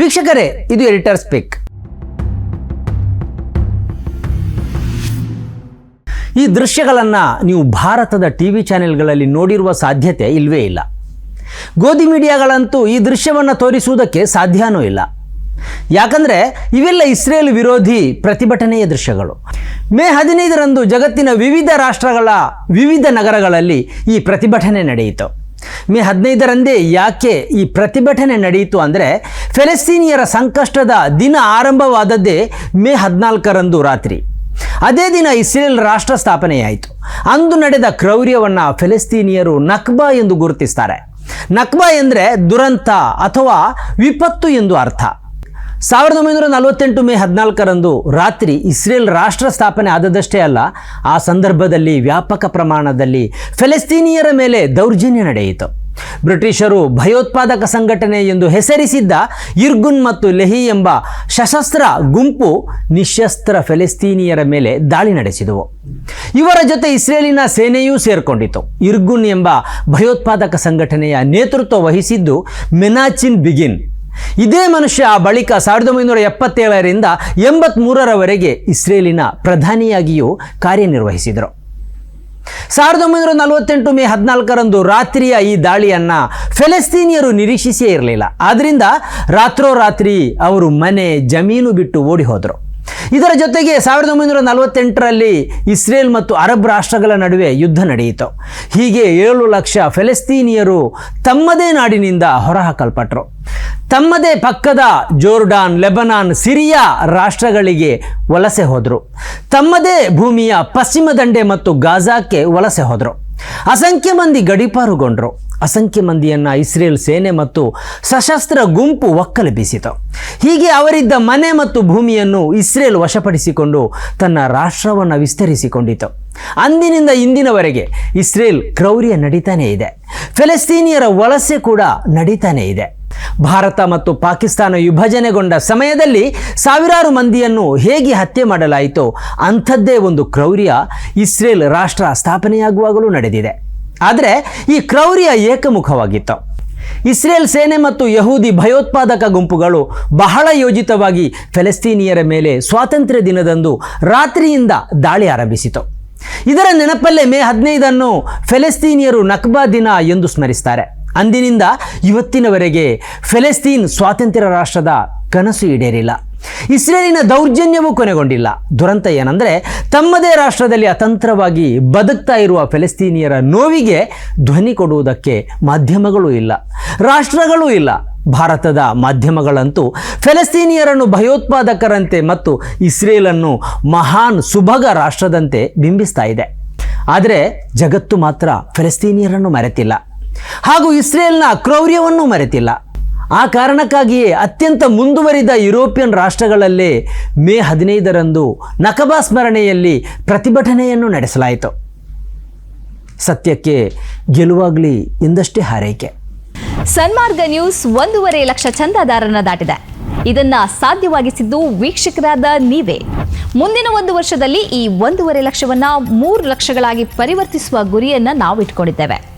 ವೀಕ್ಷಕರೇ, ಇದು editor speak. ಈ ದೃಶ್ಯಗಳನ್ನು ನೀವು ಭಾರತದ ಟಿ ವಿ ಚಾನೆಲ್ಗಳಲ್ಲಿ ನೋಡಿರುವ ಸಾಧ್ಯತೆ ಇಲ್ಲವೇ ಇಲ್ಲ. ಗೋಧಿ ಮೀಡಿಯಾಗಳಂತೂ ಈ ದೃಶ್ಯವನ್ನು ತೋರಿಸುವುದಕ್ಕೆ ಸಾಧ್ಯನೂ ಇಲ್ಲ. ಯಾಕಂದರೆ ಇವೆಲ್ಲ ಇಸ್ರೇಲ್ ವಿರೋಧಿ ಪ್ರತಿಭಟನೆಯ ದೃಶ್ಯಗಳು. ಮೇ ಹದಿನೈದರಂದು ಜಗತ್ತಿನ ವಿವಿಧ ರಾಷ್ಟ್ರಗಳ ವಿವಿಧ ನಗರಗಳಲ್ಲಿ ಈ ಪ್ರತಿಭಟನೆ ನಡೆಯಿತು. ಮೇ ಹದಿನೈದರಂದೇ ಯಾಕೆ ಈ ಪ್ರತಿಭಟನೆ ನಡೆಯಿತು ಅಂದರೆ ಫೆಲೆಸ್ತೀನಿಯರ ಸಂಕಷ್ಟದ ದಿನ ಆರಂಭವಾದದ್ದೇ ಮೇ ಹದಿನಾಲ್ಕರಂದು ರಾತ್ರಿ. ಅದೇ ದಿನ ಇಸ್ರೇಲ್ ರಾಷ್ಟ್ರ ಸ್ಥಾಪನೆಯಾಯಿತು. ಅಂದು ನಡೆದ ಕ್ರೌರ್ಯವನ್ನು ಫೆಲೆಸ್ತೀನಿಯರು ನಕ್ಬಾ ಎಂದು ಗುರುತಿಸ್ತಾರೆ. ನಕ್ಬಾ ಎಂದರೆ ದುರಂತ ಅಥವಾ ವಿಪತ್ತು ಎಂದು ಅರ್ಥ. ಸಾವಿರದ ಒಂಬೈನೂರ ನಲವತ್ತೆಂಟು ಮೇ ಹದಿನಾಲ್ಕರಂದು ರಾತ್ರಿ ಇಸ್ರೇಲ್ ರಾಷ್ಟ್ರ ಸ್ಥಾಪನೆ ಆದದಷ್ಟೇ ಅಲ್ಲ, ಆ ಸಂದರ್ಭದಲ್ಲಿ ವ್ಯಾಪಕ ಪ್ರಮಾಣದಲ್ಲಿ ಫೆಲೆಸ್ತೀನಿಯರ ಮೇಲೆ ದೌರ್ಜನ್ಯ ನಡೆಯಿತು. ಬ್ರಿಟಿಷರು ಭಯೋತ್ಪಾದಕ ಸಂಘಟನೆ ಎಂದು ಹೆಸರಿಸಿದ್ದ ಇರ್ಗುನ್ ಮತ್ತು ಲೆಹಿ ಎಂಬ ಸಶಸ್ತ್ರ ಗುಂಪು ನಿಶಸ್ತ್ರ ಫೆಲೆಸ್ತೀನಿಯರ ಮೇಲೆ ದಾಳಿ ನಡೆಸಿದವು. ಇವರ ಜೊತೆ ಇಸ್ರೇಲಿನ ಸೇನೆಯೂ ಸೇರ್ಕೊಂಡಿತು. ಇರ್ಗುನ್ ಎಂಬ ಭಯೋತ್ಪಾದಕ ಸಂಘಟನೆಯ ನೇತೃತ್ವ ವಹಿಸಿದ್ದು ಮೆನಾಚಿನ್ ಬಿಗಿನ್. ಇದೇ ಮನುಷ್ಯ ಆ ಬಳಿಕ ಸಾವಿರದ ಒಂಬೈನೂರ ಎಪ್ಪತ್ತೇಳರಿಂದ ಎಂಬತ್ಮೂರರವರೆಗೆ ಇಸ್ರೇಲಿನ ಪ್ರಧಾನಿಯಾಗಿಯೂ ಕಾರ್ಯನಿರ್ವಹಿಸಿದರು. ಸಾವಿರದ ಒಂಬೈನೂರ ನಲವತ್ತೆಂಟು ಮೇ ಹದಿನಾಲ್ಕರಂದು ರಾತ್ರಿಯ ಈ ದಾಳಿಯನ್ನು ಫೆಲೆಸ್ತೀನಿಯರು ನಿರೀಕ್ಷಿಸೇ ಇರಲಿಲ್ಲ. ಆದ್ದರಿಂದ ರಾತ್ರೋರಾತ್ರಿ ಅವರು ಮನೆ ಜಮೀನು ಬಿಟ್ಟು ಓಡಿ ಹೋದರು ಇದರ ಜೊತೆಗೆ ಸಾವಿರದ ಒಂಬೈನೂರ ನಲವತ್ತೆಂಟರಲ್ಲಿ ಇಸ್ರೇಲ್ ಮತ್ತು ಅರಬ್ ರಾಷ್ಟ್ರಗಳ ನಡುವೆ ಯುದ್ಧ ನಡೆಯಿತು. ಹೀಗೆ ಏಳು ಲಕ್ಷ ಫೆಲೆಸ್ತೀನಿಯರು ತಮ್ಮದೇ ನಾಡಿನಿಂದ ಹೊರಹಾಕಲ್ಪಟ್ಟರು ತಮ್ಮದೇ ಪಕ್ಕದ ಜೋರ್ಡಾನ್, ಲೆಬನಾನ್, ಸಿರಿಯಾ ರಾಷ್ಟ್ರಗಳಿಗೆ ವಲಸೆ ಹೋದರು. ತಮ್ಮದೇ ಭೂಮಿಯ ಪಶ್ಚಿಮ ದಂಡೆ ಮತ್ತು ಗಾಜಾಕ್ಕೆ ವಲಸೆ ಹೋದರು. ಅಸಂಖ್ಯ ಮಂದಿ ಗಡೀಪಾರುಗೊಂಡರು. ಅಸಂಖ್ಯ ಮಂದಿಯನ್ನು ಇಸ್ರೇಲ್ ಸೇನೆ ಮತ್ತು ಸಶಸ್ತ್ರ ಗುಂಪು ಒಕ್ಕಲೆಬ್ಬಿಸಿತು ಹೀಗೆ ಅವರಿದ್ದ ಮನೆ ಮತ್ತು ಭೂಮಿಯನ್ನು ಇಸ್ರೇಲ್ ವಶಪಡಿಸಿಕೊಂಡು ತನ್ನ ರಾಷ್ಟ್ರವನ್ನು ವಿಸ್ತರಿಸಿಕೊಂಡಿತು. ಅಂದಿನಿಂದ ಇಂದಿನವರೆಗೆ ಇಸ್ರೇಲ್ ಕ್ರೌರ್ಯ ನಡೀತಾನೆ ಇದೆ. ಫೆಲೆಸ್ತೀನಿಯರ ವಲಸೆ ಕೂಡ ನಡೀತಾನೆ ಇದೆ. ಭಾರತ ಮತ್ತು ಪಾಕಿಸ್ತಾನ ವಿಭಜನೆಗೊಂಡ ಸಮಯದಲ್ಲಿ ಸಾವಿರಾರು ಮಂದಿಯನ್ನು ಹೇಗೆ ಹತ್ಯೆ ಮಾಡಲಾಯಿತೋ ಅಂಥದ್ದೇ ಒಂದು ಕ್ರೌರ್ಯ ಇಸ್ರೇಲ್ ರಾಷ್ಟ್ರ ಸ್ಥಾಪನೆಯಾಗುವಾಗಲೂ ನಡೆದಿದೆ. ಆದರೆ ಈ ಕ್ರೌರ್ಯ ಏಕಮುಖವಾಗಿತ್ತು. ಇಸ್ರೇಲ್ ಸೇನೆ ಮತ್ತು ಯಹೂದಿ ಭಯೋತ್ಪಾದಕ ಗುಂಪುಗಳು ಬಹಳ ಯೋಜಿತವಾಗಿ ಫೆಲೆಸ್ತೀನಿಯರ ಮೇಲೆ ಸ್ವಾತಂತ್ರ್ಯ ದಿನದಂದು ರಾತ್ರಿಯಿಂದ ದಾಳಿ ಆರಂಭಿಸಿತು. ಇದರ ನೆನಪಲ್ಲೇ ಮೇ ಹದಿನೈದನ್ನು ಫೆಲೆಸ್ತೀನಿಯರು ನಕ್ಬಾ ದಿನ ಎಂದು ಸ್ಮರಿಸ್ತಾರೆ. ಅಂದಿನಿಂದ ಇವತ್ತಿನವರೆಗೆ ಫೆಲೆಸ್ತೀನ್ ಸ್ವಾತಂತ್ರ್ಯ ರಾಷ್ಟ್ರದ ಕನಸು ಈಡೇರಿಲ್ಲ. ಇಸ್ರೇಲಿನ ದೌರ್ಜನ್ಯವೂ ಕೊನೆಗೊಂಡಿಲ್ಲ. ದುರಂತ ಏನಂದರೆ, ತಮ್ಮದೇ ರಾಷ್ಟ್ರದಲ್ಲಿ ಅತಂತ್ರವಾಗಿ ಬದುಕ್ತಾ ಇರುವ ಫೆಲೆಸ್ತೀನಿಯರ ನೋವಿಗೆ ಧ್ವನಿ ಕೊಡುವುದಕ್ಕೆ ಮಾಧ್ಯಮಗಳೂ ಇಲ್ಲ. ರಾಷ್ಟ್ರಗಳೂ ಇಲ್ಲ. ಭಾರತದ ಮಾಧ್ಯಮಗಳಂತೂ ಫೆಲೆಸ್ತೀನಿಯರನ್ನು ಭಯೋತ್ಪಾದಕರಂತೆ ಮತ್ತು ಇಸ್ರೇಲನ್ನು ಮಹಾನ್ ಸುಭಗ ರಾಷ್ಟ್ರದಂತೆ ಬಿಂಬಿಸ್ತಾ ಇದೆ. ಆದರೆ ಜಗತ್ತು ಮಾತ್ರ ಫೆಲೆಸ್ತೀನಿಯರನ್ನು ಮರೆತಿಲ್ಲ. ಹಾಗೂ ಇಸ್ರೇಲ್ನ ಕ್ರೌರ್ಯವನ್ನು ಮರೆತಿಲ್ಲ. ಆ ಕಾರಣಕ್ಕಾಗಿಯೇ ಅತ್ಯಂತ ಮುಂದುವರಿದ ಯುರೋಪಿಯನ್ ರಾಷ್ಟ್ರಗಳಲ್ಲೇ ಮೇ ಹದಿನೈದರಂದು ನಕಬಾ ಸ್ಮರಣೆಯಲ್ಲಿ ಪ್ರತಿಭಟನೆಯನ್ನು ನಡೆಸಲಾಯಿತು. ಸತ್ಯಕ್ಕೆ ಗೆಲುವಾಗಲಿ ಎಂದಷ್ಟೇ ಹಾರೈಕೆ. ಸನ್ಮಾರ್ಗ ನ್ಯೂಸ್ ಒಂದೂವರೆ ಲಕ್ಷ ಚಂದಾದಾರನ ದಾಟಿದೆ. ಇದನ್ನ ಸಾಧ್ಯವಾಗಿಸಿದ್ದು ವೀಕ್ಷಕರಾದ ನೀವೇ. ಮುಂದಿನ ಒಂದು ವರ್ಷದಲ್ಲಿ ಈ ಒಂದೂವರೆ ಲಕ್ಷವನ್ನ ಮೂರು ಲಕ್ಷಗಳಾಗಿ ಪರಿವರ್ತಿಸುವ ಗುರಿಯನ್ನ ನಾವು ಇಟ್ಕೊಂಡಿದ್ದೇವೆ